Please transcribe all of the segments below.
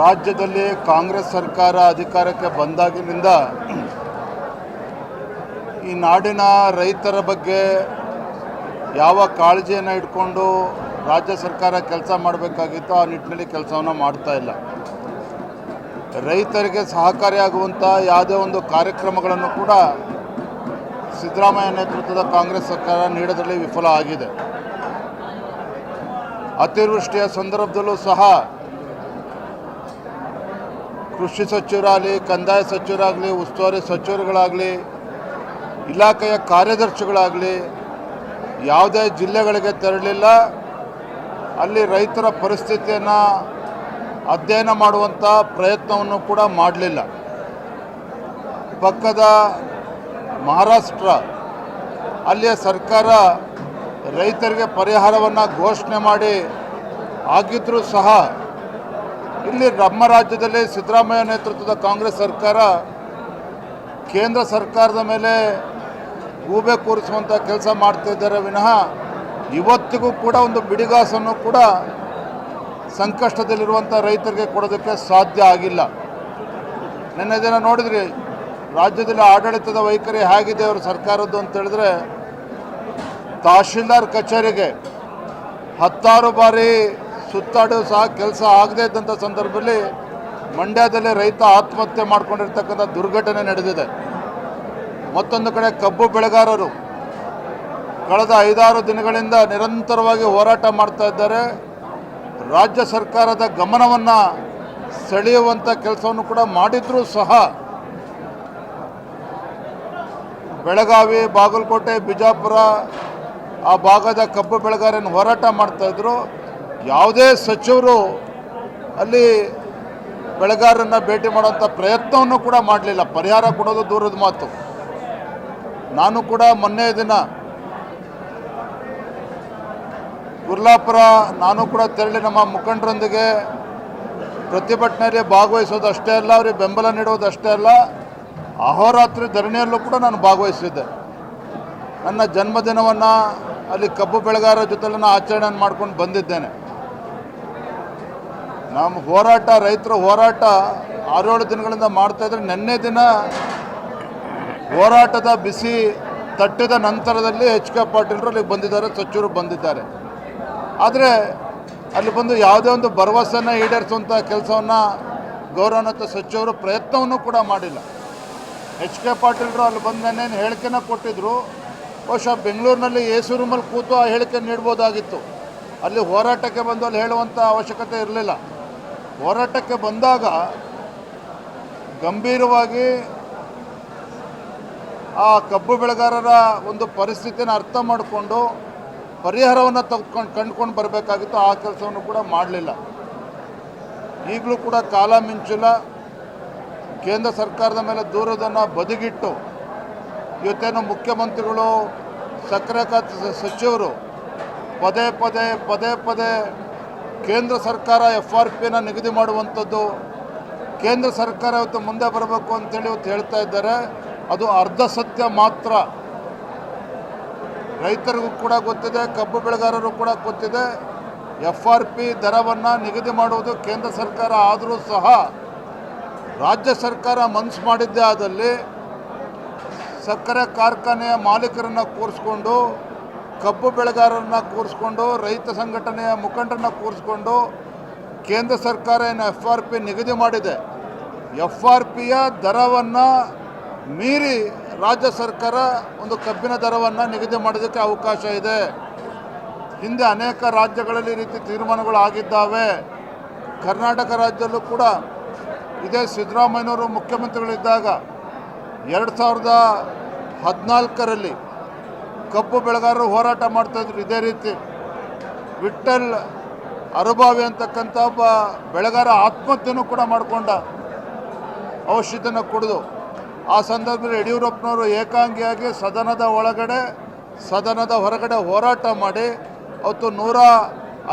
ರಾಜ್ಯದಲ್ಲಿ ಕಾಂಗ್ರೆಸ್ ಸರ್ಕಾರ ಅಧಿಕಾರಕ್ಕೆ ಬಂದಾಗಿನಿಂದ ಈ ನಾಡಿನ ರೈತರ ಬಗ್ಗೆ ಯಾವ ಕಾಳಜಿಯನ್ನು ಇಟ್ಕೊಂಡು ರಾಜ್ಯ ಸರ್ಕಾರ ಕೆಲಸ ಮಾಡಬೇಕಾಗಿತ್ತು ಆ ನಿಟ್ಟಿನಲ್ಲಿ ಕೆಲಸವನ್ನು ಮಾಡ್ತಾ ಇಲ್ಲ. ರೈತರಿಗೆ ಸಹಕಾರಿಯಾಗುವಂಥ ಯಾವುದೇ ಒಂದು ಕಾರ್ಯಕ್ರಮಗಳನ್ನು ಕೂಡ ಸಿದ್ದರಾಮಯ್ಯ ನೇತೃತ್ವದ ಕಾಂಗ್ರೆಸ್ ಸರ್ಕಾರ ನೀಡೋದರಲ್ಲಿ ವಿಫಲ ಆಗಿದೆ. ಅತಿವೃಷ್ಟಿಯ ಸಂದರ್ಭದಲ್ಲೂ ಸಹ ಕೃಷಿ ಸಚಿವರಾಗಲಿ, ಕಂದಾಯ ಸಚಿವರಾಗಲಿ, ಉಸ್ತುವಾರಿ ಸಚಿವರುಗಳಾಗಲಿ, ಇಲಾಖೆಯ ಕಾರ್ಯದರ್ಶಿಗಳಾಗಲಿ, ಯಾವುದೇ ಜಿಲ್ಲೆಗಳಿಗೆ ತೆರಳಿಲ್ಲ. ಅಲ್ಲಿ ರೈತರ ಪರಿಸ್ಥಿತಿಯನ್ನು ಅಧ್ಯಯನ ಮಾಡುವಂಥ ಪ್ರಯತ್ನವನ್ನು ಕೂಡ ಮಾಡಲಿಲ್ಲ. ಪಕ್ಕದ ಮಹಾರಾಷ್ಟ್ರ, ಅಲ್ಲಿಯ ಸರ್ಕಾರ ರೈತರಿಗೆ ಪರಿಹಾರವನ್ನು ಘೋಷಣೆ ಮಾಡಿ ಆಗಿದ್ದರೂ ಸಹ ಇಲ್ಲಿ ನಮ್ಮ ರಾಜ್ಯದಲ್ಲಿ ಸಿದ್ದರಾಮಯ್ಯ ನೇತೃತ್ವದ ಕಾಂಗ್ರೆಸ್ ಸರ್ಕಾರ ಕೇಂದ್ರ ಸರ್ಕಾರದ ಮೇಲೆ ಗೂಬೆ ಕೂರಿಸುವಂಥ ಕೆಲಸ ಮಾಡ್ತಿದ್ದಾರೆ ವಿನಃ ಇವತ್ತಿಗೂ ಕೂಡ ಒಂದು ಬಿಡಿಗಾಸನ್ನು ಕೂಡ ಸಂಕಷ್ಟದಲ್ಲಿರುವಂಥ ರೈತರಿಗೆ ಕೊಡೋದಕ್ಕೆ ಸಾಧ್ಯ ಆಗಿಲ್ಲ. ನಿನ್ನೆ ದಿನ ನೋಡಿದ್ರಿ, ರಾಜ್ಯದಲ್ಲಿ ಆಡಳಿತದ ವೈಖರಿ ಹೇಗಿದೆ ಅವರು ಸರ್ಕಾರದ್ದು ಅಂತ ಹೇಳಿದ್ರೆ, ತಹಶೀಲ್ದಾರ್ ಕಚೇರಿಗೆ ಹತ್ತಾರು ಬಾರಿ ಸುತ್ತಾಡೋ ಸಹ ಕೆಲಸ ಆಗದೇ ಇದ್ದಂಥ ಸಂದರ್ಭದಲ್ಲಿ ಮಂಡ್ಯದಲ್ಲಿ ರೈತ ಆತ್ಮಹತ್ಯೆ ಮಾಡಿಕೊಂಡಿರ್ತಕ್ಕಂಥ ದುರ್ಘಟನೆ ನಡೆದಿದೆ. ಮತ್ತೊಂದು ಕಡೆ ಕಬ್ಬು ಬೆಳೆಗಾರರು ಕಳೆದ ಐದಾರು ದಿನಗಳಿಂದ ನಿರಂತರವಾಗಿ ಹೋರಾಟ ಮಾಡ್ತಾ ಇದ್ದಾರೆ. ರಾಜ್ಯ ಸರ್ಕಾರದ ಗಮನವನ್ನು ಸೆಳೆಯುವಂಥ ಕೆಲಸವನ್ನು ಕೂಡ ಮಾಡಿದರೂ ಸಹ ಬೆಳಗಾವಿ, ಬಾಗಲಕೋಟೆ, ಬಿಜಾಪುರ ಆ ಭಾಗದ ಕಬ್ಬು ಬೆಳೆಗಾರನ್ನು ಹೋರಾಟ ಮಾಡ್ತಾಯಿದ್ರು ಯಾವುದೇ ಸಚಿವರು ಅಲ್ಲಿ ಬೆಳೆಗಾರರನ್ನು ಭೇಟಿ ಮಾಡುವಂಥ ಪ್ರಯತ್ನವನ್ನು ಕೂಡ ಮಾಡಲಿಲ್ಲ. ಪರಿಹಾರ ಕೊಡೋದು ದೂರದ ಮಾತು. ನಾನು ಕೂಡ ಮೊನ್ನೆ ದಿನ ಗುರ್ಲಾಪುರ ನಾನು ಕೂಡ ತೆರಳಿ ನಮ್ಮ ಮುಖಂಡರೊಂದಿಗೆ ಪ್ರತಿಭಟನೆಯಲ್ಲಿ ಭಾಗವಹಿಸೋದು ಅಷ್ಟೇ ಅಲ್ಲ, ಅವರಿಗೆ ಬೆಂಬಲ ನೀಡೋದು ಅಷ್ಟೇ ಅಲ್ಲ, ಅಹೋರಾತ್ರಿ ಧರಣಿಯಲ್ಲೂ ಕೂಡ ನಾನು ಭಾಗವಹಿಸಿದ್ದೆ. ನನ್ನ ಜನ್ಮದಿನವನ್ನು ಅಲ್ಲಿ ಕಬ್ಬು ಬೆಳೆಗಾರರ ಜೊತೆಲಿ ನಾನು ಆಚರಣೆ ಮಾಡ್ಕೊಂಡು ಬಂದಿದ್ದೇನೆ. ನಮ್ಮ ಹೋರಾಟ, ರೈತರ ಹೋರಾಟ ಆರೇಳು ದಿನಗಳಿಂದ ಮಾಡ್ತಾ ಇದ್ರೆ ನಿನ್ನೆ ದಿನ ಹೋರಾಟದ ಬಿಸಿ ತಟ್ಟಿದ ನಂತರದಲ್ಲಿ ಎಚ್ ಕೆ ಪಾಟೀಲ್ರು ಅಲ್ಲಿಗೆ ಬಂದಿದ್ದಾರೆ, ಸಚಿವರು ಬಂದಿದ್ದಾರೆ. ಆದರೆ ಅಲ್ಲಿ ಬಂದು ಯಾವುದೇ ಒಂದು ಭರವಸೆಯನ್ನು ಈಡೇರಿಸುವಂಥ ಕೆಲಸವನ್ನು ಗೌರವಾನ್ವಿತ ಸಚಿವರು ಪ್ರಯತ್ನವನ್ನು ಕೂಡ ಮಾಡಿಲ್ಲ. ಎಚ್ ಕೆ ಪಾಟೀಲ್ರು ಅಲ್ಲಿ ಬಂದು ನೆನ್ನೆ ಹೇಳಿಕೆನ ಕೊಟ್ಟಿದ್ದರು ಬಹುಶಃ ಬೆಂಗಳೂರಿನಲ್ಲಿ ಎಸಿ ರೂಮಲ್ಲಿ ಕೂತು ಆ ಹೇಳಿಕೆ ನೀಡ್ಬೋದಾಗಿತ್ತು. ಅಲ್ಲಿ ಹೋರಾಟಕ್ಕೆ ಬಂದು ಅಲ್ಲಿ ಹೇಳುವಂಥ ಅವಶ್ಯಕತೆ ಇರಲಿಲ್ಲ. ಹೋರಾಟಕ್ಕೆ ಬಂದಾಗ ಗಂಭೀರವಾಗಿ ಆ ಕಬ್ಬು ಬೆಳೆಗಾರರ ಒಂದು ಪರಿಸ್ಥಿತಿನ ಅರ್ಥ ಮಾಡಿಕೊಂಡು ಪರಿಹಾರವನ್ನು ತೆಗೆದುಕೊಂಡು ಕಂಡುಕೊಂಡು ಬರಬೇಕಾಗಿತ್ತು, ಆ ಕೆಲಸವನ್ನು ಕೂಡ ಮಾಡಲಿಲ್ಲ. ಈಗಲೂ ಕೂಡ ಕಾಲ ಮಿಂಚಿಲ್ಲ. ಕೇಂದ್ರ ಸರ್ಕಾರದ ಮೇಲೆ ದೂರದನ್ನು ಬದಿಗಿಟ್ಟು ಇವತ್ತೇನು ಮುಖ್ಯಮಂತ್ರಿಗಳು, ಸಕ್ಕರೆ ಖಾತೆ ಸಚಿವರು ಪದೇ ಪದೇ ಪದೇ ಪದೇ ಕೇಂದ್ರ ಸರ್ಕಾರ ಎಫ್ ಆರ್ ಪಿನ ನಿಗದಿ ಮಾಡುವಂಥದ್ದು ಕೇಂದ್ರ ಸರ್ಕಾರ ಇವತ್ತು ಮುಂದೆ ಬರಬೇಕು ಅಂತೇಳಿ ಇವತ್ತು ಹೇಳ್ತಾ ಇದ್ದಾರೆ. ಅದು ಅರ್ಧ ಸತ್ಯ ಮಾತ್ರ. ರೈತರಿಗೂ ಕೂಡ ಗೊತ್ತಿದೆ, ಕಬ್ಬು ಬೆಳೆಗಾರರು ಕೂಡ ಗೊತ್ತಿದೆ. ಎಫ್ ಆರ್ ಪಿ ದರವನ್ನು ನಿಗದಿ ಮಾಡುವುದು ಕೇಂದ್ರ ಸರ್ಕಾರ ಆದರೂ ಸಹ ರಾಜ್ಯ ಸರ್ಕಾರ ಮನಸ್ಸು ಮಾಡಿದ್ದೇ ಆದಲ್ಲಿ ಸಕ್ಕರೆ ಕಾರ್ಖಾನೆಯ ಮಾಲೀಕರನ್ನು ಕೂರಿಸ್ಕೊಂಡು ಕಬ್ಬು ಬೆಳೆಗಾರರನ್ನ ಕೂರಿಸ್ಕೊಂಡು, ರೈತ ಸಂಘಟನೆಯ ಮುಖಂಡರನ್ನ ಕೂರಿಸ್ಕೊಂಡು ಕೇಂದ್ರ ಸರ್ಕಾರ ಏನು ಎಫ್ ಆರ್ ಪಿ ನಿಗದಿ ಮಾಡಿದೆ. ಎಫ್ ಆರ್ ಪಿಯ ದರವನ್ನು ಮೀರಿ ರಾಜ್ಯ ಸರ್ಕಾರ ಒಂದು ಕಬ್ಬಿನ ದರವನ್ನು ನಿಗದಿ ಮಾಡೋದಕ್ಕೆ ಅವಕಾಶ ಇದೆ. ಹಿಂದೆ ಅನೇಕ ರಾಜ್ಯಗಳಲ್ಲಿ ಈ ರೀತಿ ತೀರ್ಮಾನಗಳು ಆಗಿದ್ದಾವೆ. ಕರ್ನಾಟಕ ರಾಜ್ಯದಲ್ಲೂ ಕೂಡ ಇದೇ ಸಿದ್ದರಾಮಯ್ಯವರು ಮುಖ್ಯಮಂತ್ರಿಗಳಿದ್ದಾಗ, ಎರಡು ಸಾವಿರದ ಹದಿನಾಲ್ಕರಲ್ಲಿ ಕಬ್ಬು ಬೆಳೆಗಾರರು ಹೋರಾಟ ಮಾಡ್ತಾಯಿದ್ರು ಇದೇ ರೀತಿ. ವಿಠಲ್ ಅರುಬಾವಿ ಅಂತಕ್ಕಂಥ ಒಬ್ಬ ಬೆಳೆಗಾರ ಆತ್ಮಹತ್ಯೆನೂ ಕೂಡ ಮಾಡಿಕೊಂಡ ಔಷಧಿನ ಕುಡಿದು. ಆ ಸಂದರ್ಭದಲ್ಲಿ ಯಡಿಯೂರಪ್ಪನವರು ಏಕಾಂಗಿಯಾಗಿ ಸದನದ ಒಳಗಡೆ, ಸದನದ ಹೊರಗಡೆ ಹೋರಾಟ ಮಾಡಿ, ಅವತ್ತು ನೂರ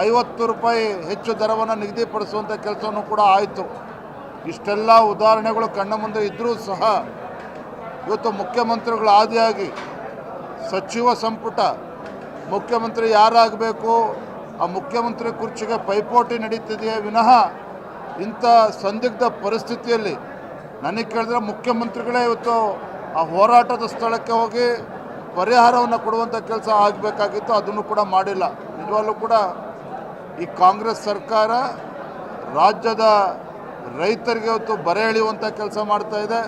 ಐವತ್ತು ರೂಪಾಯಿ ಹೆಚ್ಚು ದರವನ್ನು ನಿಗದಿಪಡಿಸುವಂಥ ಕೆಲಸವನ್ನು ಕೂಡ ಆಯಿತು. ಇಷ್ಟೆಲ್ಲ ಉದಾಹರಣೆಗಳು ಕಣ್ಣ ಮುಂದೆ ಇದ್ದರೂ ಸಹ ಇವತ್ತು ಮುಖ್ಯಮಂತ್ರಿಗಳು ಆದಿಯಾಗಿ ಸಚಿವ ಸಂಪುಟ, ಮುಖ್ಯಮಂತ್ರಿ ಯಾರಾಗಬೇಕು, ಆ ಮುಖ್ಯಮಂತ್ರಿ ಕುರ್ಚಿಗೆ ಪೈಪೋಟಿ ನಡೀತಿದೆಯೇ ವಿನಃ ಇಂಥ ಸಂದಿಗ್ಧ ಪರಿಸ್ಥಿತಿಯಲ್ಲಿ ನನಗೆ ಕೇಳಿದ್ರೆ ಮುಖ್ಯಮಂತ್ರಿಗಳೇ ಇವತ್ತು ಆ ಹೋರಾಟದ ಸ್ಥಳಕ್ಕೆ ಹೋಗಿ ಪರಿಹಾರವನ್ನು ಕೊಡುವಂಥ ಕೆಲಸ ಆಗಬೇಕಾಗಿತ್ತು, ಅದನ್ನು ಕೂಡ ಮಾಡಿಲ್ಲ. ನಿಜವಾಗಲೂ ಕೂಡ ಈ ಕಾಂಗ್ರೆಸ್ ಸರ್ಕಾರ ರಾಜ್ಯದ ರೈತರಿಗೆ ಇವತ್ತು ಬರೆ ಎಳೆಯುವಂಥ ಕೆಲಸ ಮಾಡ್ತಾ ಇದೆ.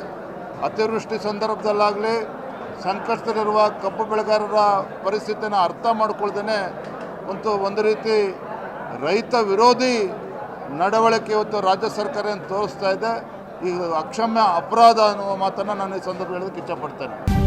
ಅತಿವೃಷ್ಟಿ ಸಂದರ್ಭದಲ್ಲಾಗಲಿ ಸಂಕಷ್ಟದಲ್ಲಿರುವ ಕಬ್ಬು ಬೆಳೆಗಾರರ ಪರಿಸ್ಥಿತಿಯನ್ನು ಅರ್ಥ ಮಾಡ್ಕೊಳ್ದೇ ಒಂದು ಒಂದು ರೀತಿ ರೈತ ವಿರೋಧಿ ನಡವಳಿಕೆ ಇವತ್ತು ರಾಜ್ಯ ಸರ್ಕಾರ ತೋರಿಸ್ತಾ ಇದೆ. ಈ ಅಕ್ಷಮ್ಯ ಅಪರಾಧ ಅನ್ನುವ ಮಾತನ್ನು ನಾನು ಈ ಸಂದರ್ಭ ಹೇಳೋದಕ್ಕೆ ಇಷ್ಟಪಡ್ತೇನೆ.